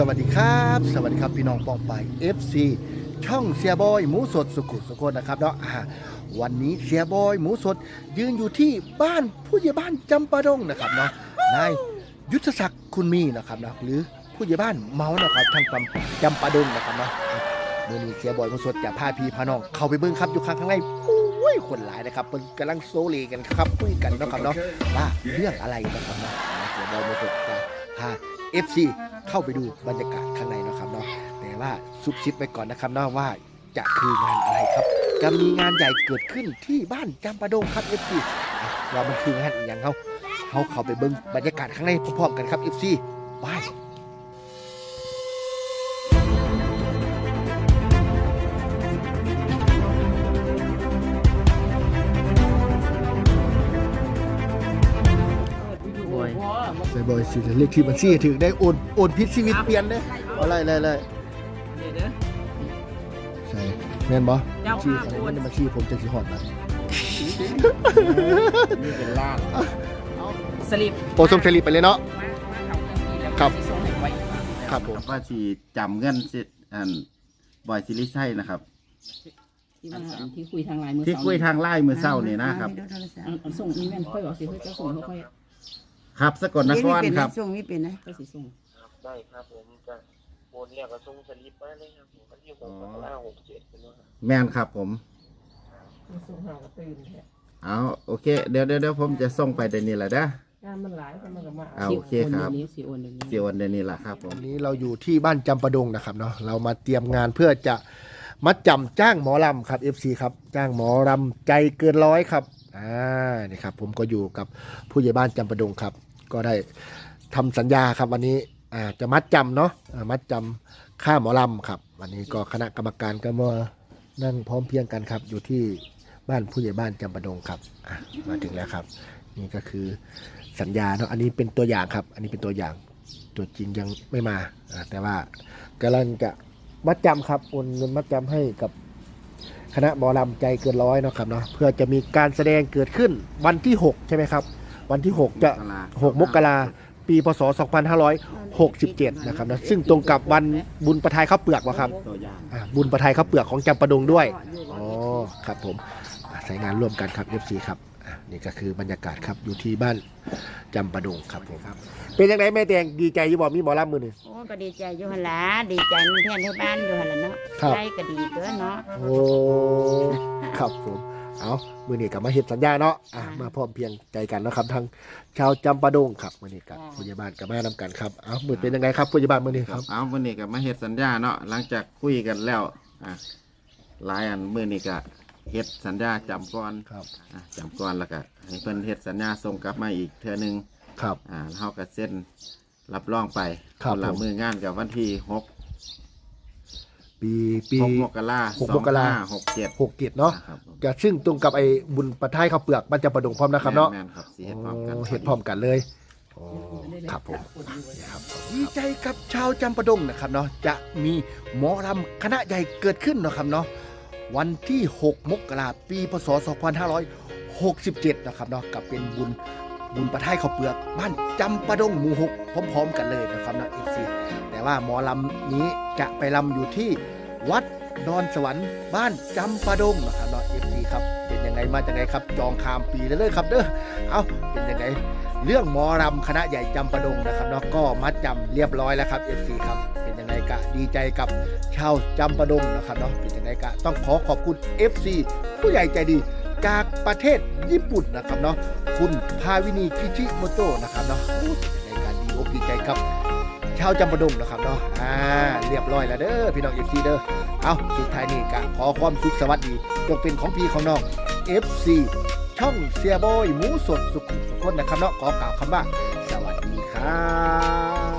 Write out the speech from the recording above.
สวัสดีครับ สวัสดีครับพี่น้องปองไป FC ช่องเสียบอยหมูสดสุขุสุขนะครับเนาะอ่าวันนี้เสียบอยหมูสดยืนอยู่ที่บ้านผู้ใหญ่บ้านจำปาดงนะครับเนาะนายยุทธศักดิ์คุณมีนะครับเนาะหรือผู้ใหญ่บ้านเมานะครับทางจำจำปาดงนะครับเนาะอะเมื่อนี้เสียบอยหมูสดจะพาพี่พาน้องเข้าไปเบิ้งครับอยู่ข้างข้างในโอ้ยคนหลายนะครับเพิ่นกำลังโซเลกันครับคุยกันเนาะครับเนาะว่าเรื่องอะไรนะครับเนาะเสียบอยหมูสดจะ พา FC เข้าไปดูบรรยากาศข้างในนะครับเนาะแต่ว่าซุบซิบไปก่อนนะครับเนาะว่าจะคืองานอะไรครับ จะมีงานใหญ่เกิดขึ้นที่บ้านจำปาดงครับ FC อะว่ามันคืองานอย่างเขาเขาเข้าไปเบิ้งบรรยากาศข้างในพร้อมๆกันครับ FC ไป บอยสิเลขที่บัญชีถึงได้โอนโอนพิษชีวิตเปลี่ยนเด้ออะไรอะไรอะไรเดี๋ยวเด้อใช่แม่นบ่เจ้าชื่อห้าอะไรคนมันบัญชีผมจะสิฮอดนะนี่เป็นล่างสลิปโอ้ส่งสลิปไปเลยเนาะมามาเขาเครื่องนี้แล้วครับสิส่งให้ไว้อีกว่าครับผมว่าที่จำเงินสิอันบอยซิลิไซนะครับที่มาที่คุยทางไลน์มือที่สองคุยทางไล่มือเศร้านี่นะครับอันอันส่งนี่แม่นค่อยบอกสิเฮ้ยเจ้าส่งเขาค่อย ครับสกลนครครับส่งไม่เป็นนะค่อยสิส่งครับได้ครับผมจะโอนเรียกกระทรวงสลิปมาเลยครับผมวันที่หกมกราหกเจ็ดเป็นว่าแมนครับผมส่งหากระตื่นแท้เอาโอเค เดี๋ยวเดี๋ยวเดี๋ยวผมจะส่งไปเดี๋ยวนี้แหละนะงานมันหลายคนมันก็มาเอาโอเคครับโอนเดี๋ยวนี้สิโอนเดี๋ยวนี้เดี๋ยววันเดี๋ยวนี้แหละครับผม วันนี้เราอยู่ที่บ้านจำปาดงนะครับเนาะเรามาเตรียมงานเพื่อจะมัดจำจ้างหมอลำครับ FC ครับจ้างหมอลำใจเกินร้อยครับอ่านี่ครับผมก็อยู่กับผู้ใหญ่บ้านจำปาดงครับ ก็ได้ทำสัญญาครับวันนี้อ่าจะมัดจำเนาะอ่ามัดจำค่าหมอลำครับ วันนี้ก็คณะกรรมการก็มานั่งพร้อมเพรียงกันครับ อยู่ที่บ้านผู้ใหญ่บ้านจำปาดงครับอะมาถึงแล้วครับ นี่ก็คือสัญญาเนาะอันนี้เป็นตัวอย่างครับ อันนี้เป็นตัวอย่างตัวจริงยังไม่มาอ่าแต่ว่ากำลังจะมัดจำครับโอนเงินมัดจำให้กับคณะหมอลำใจเกินร้อยเนาะครับเนาะเพื่อจะมีการแสดงเกิดขึ้นวันที่ 6 ใช่ไหมครับ วันที่ 6 จะ 6 มกราปีพศ 2567 นะครับนะซึ่งตรงกับวันบุญประทายข้าวเปลือกวะครับตัวอย่างอ่าบุญประทายข้าวเปลือกของจำปาดงด้วย อ๋อ ครับผมอ่าใช้งานร่วมกันครับ FC ครับอะ นี่ก็คือบรรยากาศครับอยู่ที่บ้านจำปาดงครับผมครับเป็นยังไงแม่แตงดีใจอยู่บอกมีหมอลำมือหนึ่งโอ้ก็ดีใจอยู่หั่นล่ะดีใจมันแทนให้บ้านอยู่หั่นล่ะเนาะครับใจก็ดีตัวเนาะโอ้ครับผมเอามือนี้กับมาเห็ดสัญญาเนาะอะค่ะมาพร้อมเพรียงใจกันเนาะครับทางชาวจำปาดงครับมือนี้กับค่ะผู้ใหญ่บ้านกับแม่นำกันครับเอามือเป็นยังไงครับผู้ใหญ่บ้านมือนี้ครับเอาวันนี้ก็มาเฮ็ดสัญญาเนาะหลังจากคุยกันแล้วอะหลายอันมื้อนี้ก็ เฮ็ดสัญญาจำก่อนครับอะจำก่อนแล้วก็ให้เพิ่นเฮ็ดสัญญาส่งกลับมาอีกเทื่อหนึงครับ อ่าแล้วเฮาก็เซ็นรับรองไปครับนละผม มืองานกับวันที่หกปีปี หกมกราหกมกราหกเจ็ดหกเกียรติเนาะครับผมจะซึ่งตรงกับไอ้บุญประทายข้าวเปลือกบ้านจำปาดงพร้อมนะครับเนาะแม่นๆครับสีเฮ็ดพร้อมกันโเห็ดพร้อมกันเลยโอ้ครับผมครับดีใจกับชาวจำปาดงนะครับเนาะจะมีหมอลำคณะใหญ่เกิดขึ้นเนาะครับเนาะ วันที่ 6 มกราปีพศ 2567 นะครับเนาะกับเป็นบุญบุญประทายข้าวเปลือก บ้านจำปาดงหมู่หกพร้อมๆ กันเลยนะครับนะเอฟซีแต่ว่าหมอลำนี้จะไปลำอยู่ที่วัดดอนสวรรค์บ้านจำปาดงนะครับเนาะเอฟซีครับ เป็นยังไงมาจากไหนครับ จองข้ามปีเลยเลยครับเด้อเอาเป็นยังไง เรื่องหมอรำคณะใหญ่จำปาดงนะครับเนาะก็มัดจำเรียบร้อยแล้วครับ FC ครับเป็นยังไงกะดีใจกับชาวจำปาดงนะครับเนาะเป็นยังไงกะต้องขอขอบคุณ FC ผู้ใหญ่ใจดีจากประเทศญี่ปุ่นนะครับเนาะคุณพาวินีคิชิโมโตะนะครับเนาะเป็นยังไงกะดีอกดีใจครับชาวจำปาดงนะครับเนาะอ่าเรียบร้อยแล้วเด้อพี่น้อง FC เด้อเอาสุดท้ายนี้กะขอความสุขสวัสดีจงเป็นของพี่ของน้อง FC ช่องเสียบอยหมูสดสุขุมสุขนนะครับเนาะขอกล่าวคำว่า สวัสดีครับ